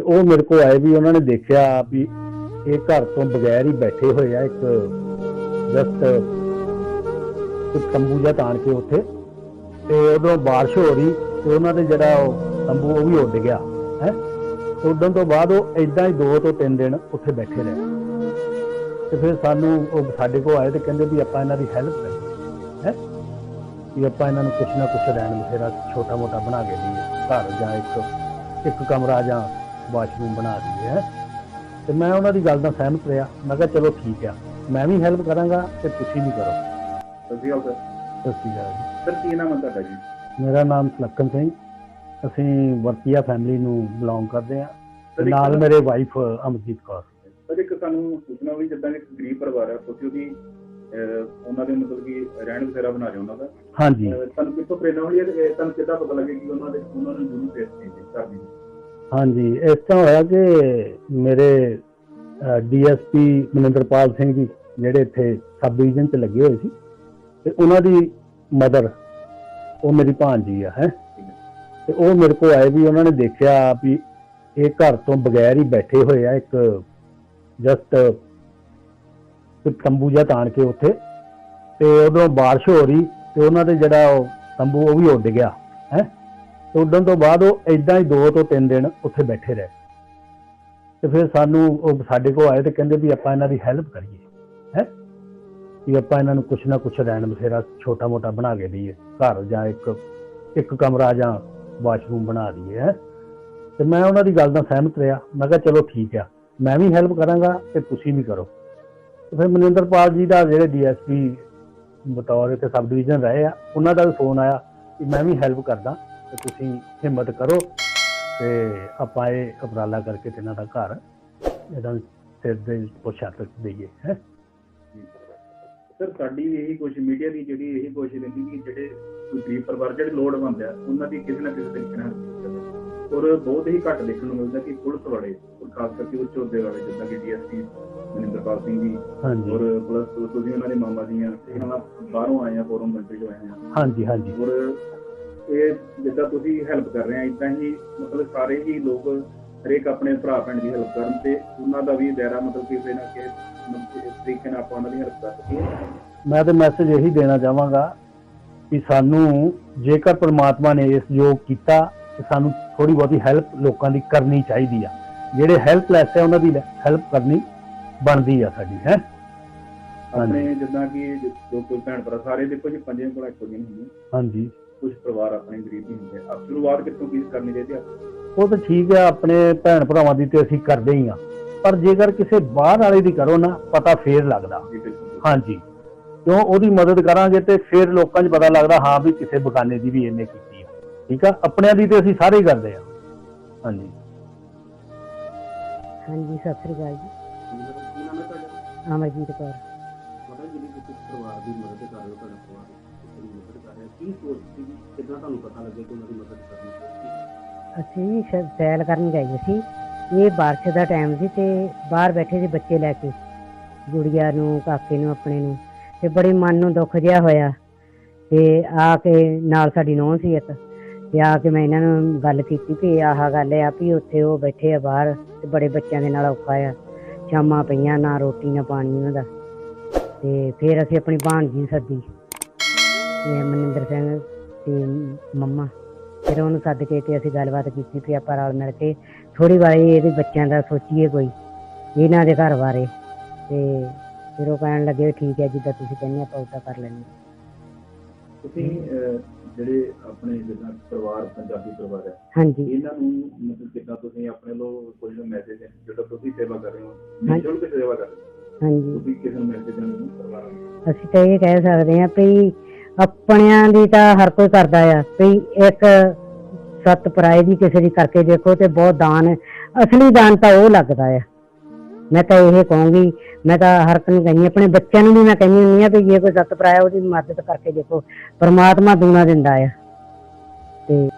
ਤੇ ਉਹ ਮੇਰੇ ਕੋਲ ਆਏ ਵੀ ਉਹਨਾਂ ਨੇ ਦੇਖਿਆ ਵੀ ਇਹ ਘਰ ਤੋਂ ਬਗੈਰ ਹੀ ਬੈਠੇ ਹੋਏ ਆ ਇੱਕ ਜਸਟ ਇੱਕ ਤੰਬੂ ਜਿਹਾ ਤਾਣ ਕੇ ਉੱਥੇ। ਤੇ ਉਦੋਂ ਬਾਰਿਸ਼ ਹੋ ਰਹੀ ਤੇ ਉਹਨਾਂ ਦੇ ਜਿਹੜਾ ਉਹ ਤੰਬੂ ਉਹ ਵੀ ਉੱਡ ਗਿਆ, ਹੈ? ਉੱਡਣ ਤੋਂ ਬਾਅਦ ਉਹ ਇਦਾਂ ਹੀ ਦੋ ਤੋਂ ਤਿੰਨ ਦਿਨ ਉੱਥੇ ਬੈਠੇ ਰਹੇ। ਤੇ ਫਿਰ ਸਾਨੂੰ ਉਹ ਸਾਡੇ ਕੋਲ ਆਏ ਤੇ ਕਹਿੰਦੇ ਵੀ ਆਪਾਂ ਇਹਨਾਂ ਦੀ ਹੈਲਪ ਕਰੀਏ, ਹੈ? ਵੀ ਆਪਾਂ ਇਹਨਾਂ ਨੂੰ ਕੁਛ ਨਾ ਕੁਛ ਰਹਿਣ ਬਥੇਰਾ ਛੋਟਾ ਮੋਟਾ ਬਣਾ ਕੇ ਦਈਏ, ਘਰ ਜਾਂ ਇੱਕ ਇੱਕ ਕਮਰਾ ਜਾਂ ਵਾਸ਼ਰੂਮ ਬਣਾ ਦਈਏ ਹੈ। ਤੇ ਮੈਂ ਉਹਨਾਂ ਦੀ ਗੱਲ ਨਾਲ ਸਹਿਮਤ ਰਿਹਾ। ਮੈਂ ਕਿਹਾ ਚਲੋ ਠੀਕ ਆ। ਮੈਂ ਵੀ ਹੈਲਪ ਕਰਾਂਗਾ ਤੇ ਤੁਸੀਂ ਵੀ ਕਰੋ। ਸਤਿ ਸ਼੍ਰੀ ਸਤਿ ਸ਼੍ਰੀ ਅਕਾਲ ਸਰ ਕੀ ਨਾਮ ਹੈ ਤੁਹਾਡਾ ਜੀ? ਮੇਰਾ ਨਾਮ ਸੁਲੱਖਣ ਸਿੰਘ। ਅਸੀਂ ਵਰਤੀਆ ਫੈਮਿਲੀ ਨੂੰ ਬਿਲੋਂਗ ਕਰਦੇ ਇੱਕ- ਨਾਲ ਮੇਰੇ ਵਾਈਫ ਅਮਰਜੀਤ ਕੌਰ। ਸਰ ਇੱਕ ਸਾਨੂੰ ਸੂਚਨਾ ਵੀ ਜਿੱਦਾਂ ਕਿ ਇੱਕ ਗਰੀਬ ਪਰਿਵਾਰ ਹੈ ਉਹਦੀ ਅਹ, ਉਹਨਾਂ ਦੇ ਮਤਲਬ ਕਿ ਰਹਿਣ ਬਸੇਰਾ ਬਣਾ ਰਹੇ ਉਹਨਾਂ ਦਾ। ਹਾਂਜੀ। ਤੁਹਾਨੂੰ ਕਿੱਥੋਂ ਪ੍ਰੇਰਨਾ ਹੋਈ ਹੈ ਤੁਹਾਨੂੰ ਕਿੱਦਾਂ ਪਤਾ ਲੱਗੇ ਕਿ ਉਹਨਾਂ ਦੇ ਉਹਨਾਂ ਨੂੰ ਜ਼ਰੂਰ ਫੇਸ ਚਾਹੀਦੀ ਘਰ ਦੀ ਹਾਂਜੀ, ਇਸ ਤਰ੍ਹਾਂ ਹੋਇਆ ਕਿ ਮੇਰੇ ਡੀਐਸਪੀ ਮਨਿੰਦਰਪਾਲ ਸਿੰਘ ਜੀ, ਜਿਹੜੇ ਇੱਥੇ ਸਬ ਡਿਵੀਜ਼ਨ 'ਚ ਲੱਗੇ ਹੋਏ ਸੀ, ਤੇ ਉਹਨਾਂ ਦੀ ਮਦਰ, ਉਹ ਮੇਰੀ ਭਾਣਜੀ ਆ, ਹੈ। ਤੇ ਉਹ ਮੇਰੇ ਕੋਲ ਆਏ ਵੀ ਉਹਨਾਂ ਨੇ ਦੇਖਿਆ ਵੀ ਇਹ ਘਰ ਤੋਂ ਬਗੈਰ ਹੀ ਬੈਠੇ ਹੋਏ ਆ, ਇੱਕ ਜਸਟ ਤੰਬੂ ਜਿਹਾ ਤਾਣ ਕੇ ਉੱਥੇ, ਤੇ ਉਦੋਂ ਬਾਰਿਸ਼ ਹੋ ਰਹੀ, ਤੇ ਉਹਨਾਂ ਦੇ ਜਿਹੜਾ ਉਹ ਤੰਬੂ, ਉਹ ਵੀ ਉੱਡ ਗਿਆ, ਹੈ। ਤੇ ਉੱਡਣ ਤੋਂ ਬਾਅਦ ਉਹ ਇਦਾਂ ਹੀ ਦੋ ਤੋਂ ਤਿੰਨ ਦਿਨ ਉੱਥੇ ਬੈਠੇ ਰਹੇ। ਤੇ ਫਿਰ ਸਾਨੂੰ ਉਹ ਸਾਡੇ ਕੋਲ ਆਏ ਤੇ ਕਹਿੰਦੇ ਵੀ ਆਪਾਂ ਇਹਨਾਂ ਦੀ ਹੈਲਪ ਕਰੀਏ, ਹੈ? ਵੀ ਆਪਾਂ ਇਹਨਾਂ ਨੂੰ ਕੁਛ ਨਾ ਕੁਛ ਰਹਿਣ ਬਸੇਰਾ ਛੋਟਾ ਮੋਟਾ ਬਣਾ ਕੇ ਦਈਏ, ਘਰ ਜਾਂ ਇੱਕ ਇੱਕ ਕਮਰਾ ਜਾਂ ਵਾਸ਼ਰੂਮ ਬਣਾ ਦਈਏ, ਹੈ? ਤੇ ਮੈਂ ਉਹਨਾਂ ਦੀ ਗੱਲ ਨਾਲ ਸਹਿਮਤ ਰਿਹਾ। ਮੈਂ ਕਿਹਾ ਚਲੋ ਠੀਕ ਆ, ਮੈਂ ਵੀ ਹੈਲਪ ਕਰਾਂਗਾ ਤੇ ਤੁਸੀਂ ਵੀ ਕਰੋ। ਫਿਰ ਮਨਿੰਦਰਪਾਲ ਜੀ ਦਾ ਜਿਹੜੇ ਡੀਐਸਪੀ ਬਤੌਰ ਤੇ ਸਬ ਡਿਵੀਜ਼ਨ ਰਹੇ ਆ, ਉਹਨਾਂ ਦਾ ਵੀ ਫੋਨ ਆਇਆ ਕਿ ਮੈਂ ਵੀ ਹੈਲਪ ਕਰਦਾ। ਤੇ ਤੁਸੀਂ ਹਿੰਮਤ ਕਰੋ ਤੇ ਆਪਾਂ ਇਹ ਉਪਰਾਲਾ ਕਰਕੇ ਤੇ ਇਹਨਾਂ ਦਾ ਘਰ ਇਹਦਾ ਸਿਰ ਦੇ ਪੁੱਛਾਤ ਦੇਈਏ ਹੈ? ਸਰ ਸਾਡੀ ਵੀ ਇਹੀ ਕੋਸ਼ਿਸ਼ ਮੀਡੀਆ ਦੀ ਜਿਹੜੀ ਇਹੀ ਕੋਸ਼ਿਸ਼ ਰਹਿੰਦੀ ਕਿ ਜਿਹੜੇ ਗਰੀਬ ਪਰਿਵਾਰ ਜਿਹੜੇ ਲੋੜਵੰਦ ਆ ਉਹਨਾਂ ਦੀ ਕਿਸੇ ਨਾ ਕਿਸੇ ਤਰੀਕੇ ਨਾਲ ਔਰ ਬਹੁਤ ਹੀ ਘੱਟ ਦੇਖਣ ਨੂੰ ਮਿਲਦਾ ਕਿ ਪੁਲਿਸ ਵਾਲੇ ਔਰ ਖਾਸ ਕਰਕੇ ਉੱਚ ਅਹੁਦੇ ਵਾਲੇ ਜਿੱਦਾਂ ਕਿ ਡੀਐਸਪੀ ਮਨਿੰਦਰਪਾਲ ਸਿੰਘ ਜੀ ਹਾਂਜੀ। ਔਰ ਪਲੱਸ ਤੁਸੀਂ ਉਹਨਾਂ ਦੇ ਮਾਮਾ ਜੀ ਆ ਤੇ ਉਹਨਾਂ ਬਾਹਰੋਂ ਆਏ ਆ ਫੋਰਮ ਮੰਤਰੀ ਜੋ ਆਏ ਆ। ਹਾਂਜੀ ਹਾਂਜੀ। ਔਰ ਇਹ ਜਿੱਦਾਂ ਤੁਸੀਂ ਹੈਲਪ ਕਰ ਰਹੇ ਆ ਇਦਾਂ ਹੀ ਮਤਲਬ ਸਾਰੇ ਹੀ ਲੋਕ ਹਰੇਕ ਆਪਣੇ ਭਰਾ ਭੈਣ ਦੀ ਹੈਲਪ ਕਰਨ ਤੇ ਉਹਨਾਂ ਦਾ ਵੀ ਦਾਇਰਾ ਮਤਲਬ ਕਿਸੇ ਨਾ ਕਿਸੇ ਕਿ ਤਰੀਕੇ ਨਾਲ ਆਪਾਂ ਉਹਨਾਂ ਦੀ ਹੈਲਪ ਕਰ ਸਕੀਏ। ਮੈਂ ਤਾਂ ਮੈਸੇਜ ਇਹੀ ਦੇਣਾ ਚਾਹਾਂਗਾ ਕਿ ਸਾਨੂੰ ਜੇਕਰ ਪ੍ਰਮਾਤਮਾ ਨੇ ਇਸ ਯੋਗ ਕੀਤਾ ਤੇ ਸਾਨੂੰ ਥੋੜੀ ਬਹੁਤੀ ਹੈਲਪ ਲੋਕਾਂ ਦੀ ਕਰਨੀ ਚਾਹੀਦੀ ਆ। ਜਿਹੜੇ ਹੈਲਪਲੈਸ ਹੈ ਉਹਨਾਂ ਦੀ ਹੈਲਪ ਕਰਨੀ ਬਣਦੀ ਆ ਸਾਡੀ ਹੈ? ਆਪਣੇ ਜਿੱਦਾਂ ਕਿ ਜੋ ਕੋਈ ਭੈਣ ਭਰਾ ਸਾਰੇ ਦੇਖੋ ਜੀ ਪੰਜੇ ਕੋਲ ਇੱਕੋ ਜਿਹੇ ਨਹੀਂ ਹੁੰਦੇ ਹਾਂਜੀ। ਕੁਝ ਪਰਿਵਾਰ ਆਪਣੇ ਗਰੀਬ ਹੀ ਹੁੰਦੇ। ਆ ਆਪ ਸ਼ੁਰੂਆਤ ਕਿੱਥੋਂ ਕੀ ਕਰਨੀ ਚਾਹੀਦੀ ਆ? ਉਹ ਤਾਂ ਠੀਕ ਹੈ ਆਪਣੇ ਭੈਣ ਭਰਾਵਾਂ ਦੀ ਤੇ ਅਸੀਂ ਕਰਦੇ ਹੀ ਆ। ਪਰ ਜੇਕਰ ਕਿਸੇ ਬਾਹਰ ਵਾਲੇ ਦੀ ਕਰੋ ਨਾ ਪਤਾ ਫੇਰ ਲੱਗਦਾ। ਹਾਂਜੀ। ਕਿਉਂ? ਉਹਦੀ ਮਦਦ ਕਰਾਂਗੇ ਤੇ ਫਿਰ ਲੋਕਾਂ 'ਚ ਪਤਾ ਲੱਗਦਾ ਹਾਂ ਵੀ ਕਿਸੇ ਬਗਾਨੇ ਦੀ ਵੀ ਇਹਨੇ ਕੀਤੀ ਆ। ਠੀਕ ਆ? ਆਪਣਿਆਂ ਦੀ ਤੇ ਅਸੀਂ ਸਾਰੇ ਹੀ ਕਰਦੇ ਆ। ਹਾਂਜੀ। ਹਾਂਜੀ ਸਤਿ ਸ੍ਰੀ ਅਕਾਲ ਜੀ। ਕੀ ਨਾਮ ਹੈ ਤੁਹਾਡਾ? ਅਮਰਜੀਤ ਕੌਰ। ਪਰਿਵਾਰ ਦੀ ਮਦਦ ਕਰ ਰਹੇ ਹੋ ਤੁਹਾਡਾ ਪਰਿਵਾਰ। ਦੀ ਮਦਦ ਕਰ ਰਿਹਾ ਕੀ ਸੋਚ ਸੀ ਕਿਦਾਂ ਤੁਹਾਨੂੰ ਪਤਾ ਲੱਗੇ ਕਿ ਉਹਨਾਂ ਦੀ ਮਦਦ ਕਰਨੀ ਚਾਹੀਦੀ ਅਸੀਂ ਸ਼- ਸੈਰ ਕਰਨ ਗਏ ਸੀ। ਇਹ ਬਾਰਿਸ਼ ਦਾ ਟਾਈਮ ਸੀ ਤੇ ਬਾਹਰ ਬੈਠੇ ਸੀ ਬੱਚੇ ਲੈ ਕੇ, ਗੁੜੀਆ ਨੂੰ, ਕਾਕੇ ਨੂੰ, ਆਪਣੇ ਨੂੰ ਤੇ ਬੜੀ ਮਨ ਨੂੰ ਦੁੱਖ ਜਿਹਾ ਹੋਇਆ। ਤੇ ਆ ਕੇ ਨਾਲ ਸਾਡੀ ਨੂੰਹ ਸੀ ਇੱਕ ਤੇ ਆ ਕੇ ਮੈਂ ਇਹਨਾਂ ਨੂੰ ਗੱਲ ਕੀਤੀ ਕਿ ਆਹ ਗੱਲ ਆ ਵੀ ਉੱਥੇ ਉਹ ਬੈਠੇ ਆ ਬਾਹਰ ਤੇ ਬੜੇ ਬੱਚਿਆਂ ਦੇ ਨਾਲ ਔਖਾ ਆ, ਸ਼ਾਮਾਂ ਪਈਆਂ ਨਾ ਰੋਟੀ ਨਾ ਪਾਣੀ ਉਹਨਾਂ ਦਾ। ਤੇ ਫਿਰ ਅਸੀਂ ਆਪਣੀ ਭਾਣਜੀ ਨੂੰ ਸੱਦੀ। ਤੇ ਮਨਿੰਦਰ ਸਿੰਘ ਤੇ ਮੰਮਾ ਫਿਰ ਉਹਨੂੰ ਸੱਦ ਕੇ ਤੇ ਅਸੀਂ ਗੱਲਬਾਤ ਕੀਤੀ ਵੀ ਆਪਾਂ ਰਲ ਮਿਲ ਕੇ ਥੋੜੀ ਵਾਰੀ ਇਹਦੇ ਬੱਚਿਆਂ ਦਾ ਸੋਚੀਏ ਕੋਈ ਇਹਨਾਂ ਦੇ ਘਰ ਬਾਰੇ। ਤੇ ਫਿਰ ਉਹ ਕਹਿਣ ਲੱਗੇ ਠੀਕ ਹੈ ਜਿੱਦਾਂ ਤੁਸੀਂ ਕਹਿੰਦੇ ਆਪਾਂ ਉਦਾਂ ਕਰ ਲੈਂਦੇ। ਤੁਸੀਂ ਅਹ, ਜਿਹੜੇ ਆਪਣੇ ਜਿੱਦਾਂ ਪਰਿਵਾਰ ਪੰਜਾਬੀ ਪਰਿਵਾਰ ਹੈ ਹਾਂਜੀ। ਇਹਨਾਂ ਨੂੰ ਮਤਲਬ ਕਿੱਦਾਂ ਤੁਸੀਂ ਆਪਣੇ ਲੋ ਕੋਈ ਨਾ ਮੈਸੇਜ ਜਿਹੜਾ ਤੁਸੀਂ ਸੇਵਾ ਕਰ ਰਹੇ ਹੋ ਹਾਂਜੀ। ਮਿਲ ਕੇ ਸੇਵਾ ਕਰ ਰਹੇ ਹੋ? ਹਾਂਜੀ। ਤੁਸੀਂ ਕਿਸੇ ਨੂੰ ਮੈਸੇਜ ਦੇਣਾ ਪਰਿਵਾਰਾਂ ਨੂੰ ਅਸੀਂ ਤਾਂ ਇਹ ਕਹਿ ਸਕਦੇ ਹਾਂ ਵੀ ਆਪਣਿਆਂ ਦੀ ਤਾਂ ਹਰ ਕੋਈ ਕਰਦਾ ਆ, ਵੀ ਇੱਕ ਸੱਤ ਪਰਾਏ ਦੀ ਕਿਸੇ ਦੀ ਕਰਕੇ ਦੇਖੋ ਤੇ ਬਹੁਤ ਦਾਨ ਅਸਲੀ ਦਾਨ ਤਾਂ ਉਹ ਲੱਗਦਾ ਆ। ਮੈਂ ਤਾਂ ਇਹ ਕਹੂੰਗੀ, ਮੈਂ ਤਾਂ ਹਰ ਇੱਕ ਨੂੰ ਕਹਿੰਦੀ ਆਪਣੇ ਬੱਚਿਆਂ ਨੂੰ ਵੀ ਮੈਂ ਕਹਿੰਦੀ ਹੁੰਦੀ ਆ ਵੀ ਜੇ ਕੋਈ ਸੱਤ ਪਰਾਇਆ ਉਹਦੀ ਮਦਦ ਕਰਕੇ ਦੇਖੋ, ਪਰਮਾਤਮਾ ਦੂਣਾ ਦਿੰਦਾ ਆ। ਤੇ